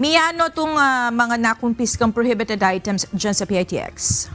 Mia, ano itong ah, mga nakumpiskang prohibited items dyan sa PITX?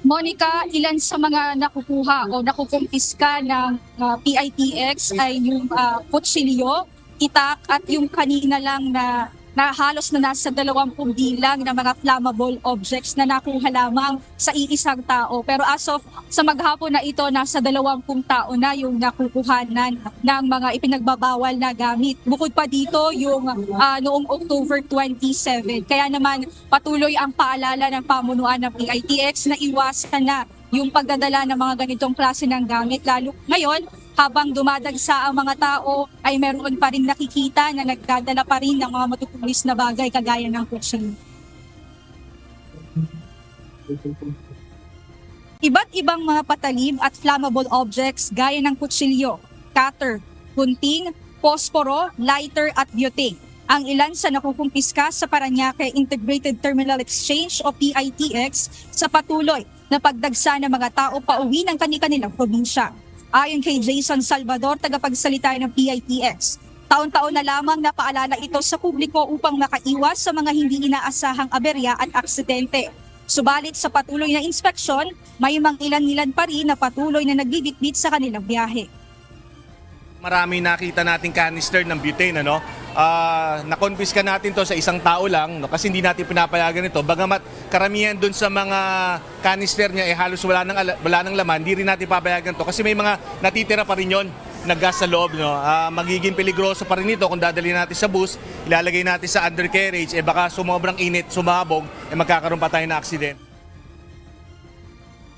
Monica, ilan sa mga nakukuha o nakukumpiska ng uh, PITX ay yung uh, kutsilyo, itak at yung kanina lang na, na halos na nasa 20 bilang na mga flammable objects na nakuha lamang sa iisang tao. Pero as of sa maghapon na ito, nasa 20 tao na yung nakukuhanan ng mga ipinagbabawal na gamit. Bukod pa dito yung uh, noong October 27. Kaya naman patuloy ang paalala ng pamunuan ng PITX na iwasan na yung pagdadala ng mga ganitong klase ng gamit. Lalo ngayon, habang dumadagsa ang mga tao, ay meron pa rin nakikita na nagdadala pa rin ng mga matutulis na bagay kagaya ng kutsilyo. Iba't ibang mga patalim at flammable objects gaya ng kutsilyo, cutter, gunting, posporo, lighter at butane. Ang ilan sa nakukumpiska sa Paranaque Integrated Terminal Exchange o PITX sa patuloy na pagdagsa ng mga tao pauwi ng kanilang probinsya. Ayon kay Jason Salvador, tagapagsalita ng PITX, taon-taon na lamang napaalala ito sa publiko upang makaiwas sa mga hindi inaasahang aberya at aksidente. Subalit sa patuloy na inspeksyon, may mga ilan-ilan pa rin na patuloy na nagbibitbit sa kanilang biyahe. Marami nakita nating canister ng butane ano. Ah, nakonfiska natin to sa isang tao lang no kasi hindi natin pinapayagan ito. Bagamat karamihan dun sa mga canister niya eh halos wala nang ala- wala nang laman, hindi rin natin papayagan to kasi may mga natitira pa rin 'yon na gas sa loob no. Ah, magiging peligroso pa rin ito kung dadali natin sa bus, ilalagay natin sa undercarriage eh baka sumobrang init, sumabog, eh magkakaroon pa tayo ng aksidente.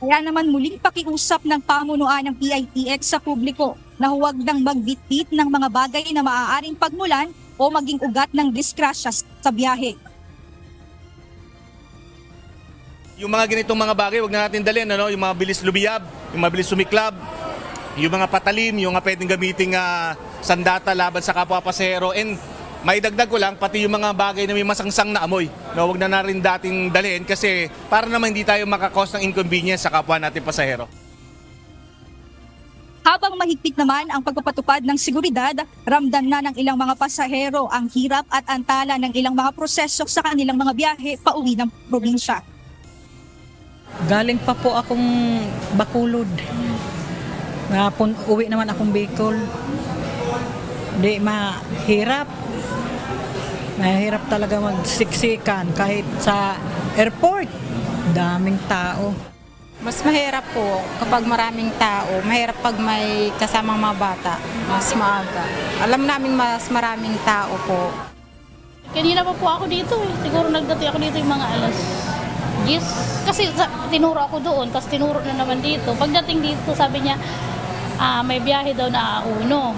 Kaya naman muling pakiusap ng pamunuan ng PITX sa publiko na huwag nang magbitbit ng mga bagay na maaaring pagmulan o maging ugat ng disgrasya sa biyahe. Yung mga ganitong mga bagay, wag na natin dalhin, ano? yung mga bilis lumiyab, yung mga bilis sumiklab, yung mga patalim, yung mga pwedeng gamiting ah, sandata laban sa kapwa pasahero. And may dagdag ko lang, pati yung mga bagay na may masangsang na amoy. No, wag na na rin dating dalhin kasi para naman hindi tayo makakos ng inconvenience sa kapwa natin pasahero. Habang mahigpit naman ang pagpapatupad ng seguridad, ramdam na ng ilang mga pasahero ang hirap at antala ng ilang mga proseso sa kanilang mga biyahe pauwi ng probinsya. Galing pa po akong Bakulod. Napun, uwi naman akong Bicol. Di mahirap. Mahirap talaga magsiksikan kahit sa airport. Daming tao. Mas mahirap po kapag maraming tao. Mahirap pag may kasamang mga bata. Mas maaga. Alam namin mas maraming tao po. Kanina pa po ako dito eh. Siguro nagdati ako dito yung mga alas 10. Kasi tinuro ako doon, tapos tinuro na naman dito. Pagdating dito, sabi niya, ah, may biyahe daw na uno.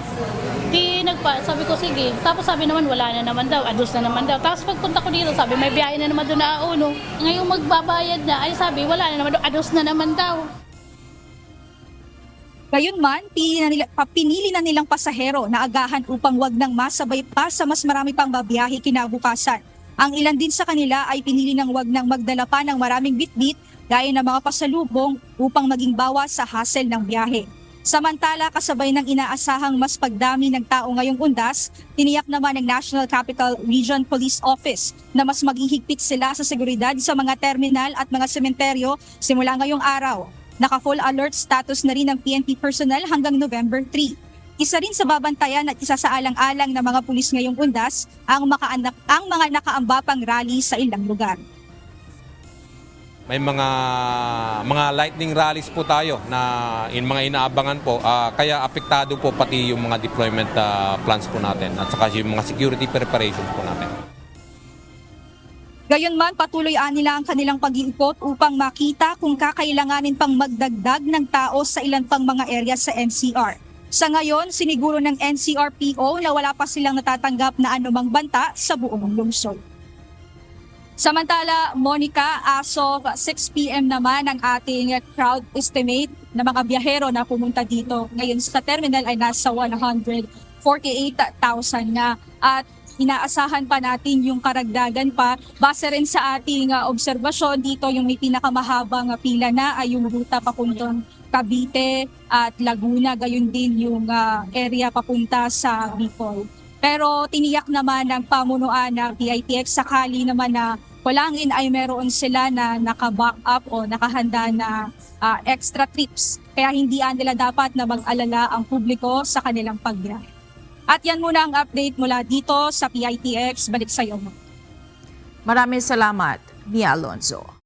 Nagpa, sabi ko sige. Tapos sabi naman wala na naman daw, adus na naman daw. Tapos pagpunta ko dito, sabi may biyahe na naman doon na uno. Ngayong magbabayad na, ay sabi wala na naman daw, adus na naman daw. Gayunman, pinili na, nila, pa- pinili na nilang pasahero na agahan upang wag nang masabay pa sa mas marami pang babiyahe kinabukasan. Ang ilan din sa kanila ay pinili ng wag nang magdala pa ng maraming bitbit gaya ng mga pasalubong upang maging bawas sa hassle ng biyahe. Samantala, kasabay ng inaasahang mas pagdami ng tao ngayong undas, tiniyak naman ng National Capital Region Police Office na mas maging higpit sila sa seguridad sa mga terminal at mga sementeryo simula ngayong araw. Naka-full alert status na rin ng PNP personnel hanggang November 3. Isa rin sa babantayan at isa sa alang-alang ng mga pulis ngayong undas ang, makaanak, ang mga nakaamba pang rally sa ilang lugar. May mga mga lightning rallies po tayo na in mga inaabangan po. Ah, kaya apektado po pati yung mga deployment ah, plans po natin at saka yung mga security preparations po natin. Gayunman, patuloy nila ang kanilang pag-iikot upang makita kung kakailanganin pang magdagdag ng tao sa ilan pang mga area sa NCR. Sa ngayon, siniguro ng NCRPO na wala pa silang natatanggap na anumang banta sa buong lungsod. Samantala, Monica, as of 6 p.m. naman ang ating crowd estimate na mga biyahero na pumunta dito ngayon sa terminal ay nasa 148,000 na at inaasahan pa natin yung karagdagan pa. Base rin sa ating uh, obserbasyon dito yung may pinakamahabang pila na ay yung ruta papuntang Cavite at Laguna, gayon din yung uh, area papunta sa Bicol. Pero tiniyak naman ng pamunuan ng PITX sakali naman na walangin ay meron sila na naka-back up o nakahanda na ah, extra trips. Kaya hindi nila dapat na mag-alala ang publiko sa kanilang pagbiyahe. At yan muna ang update mula dito sa PITX. Balik sa iyo. Maraming salamat, Mia Alonzo.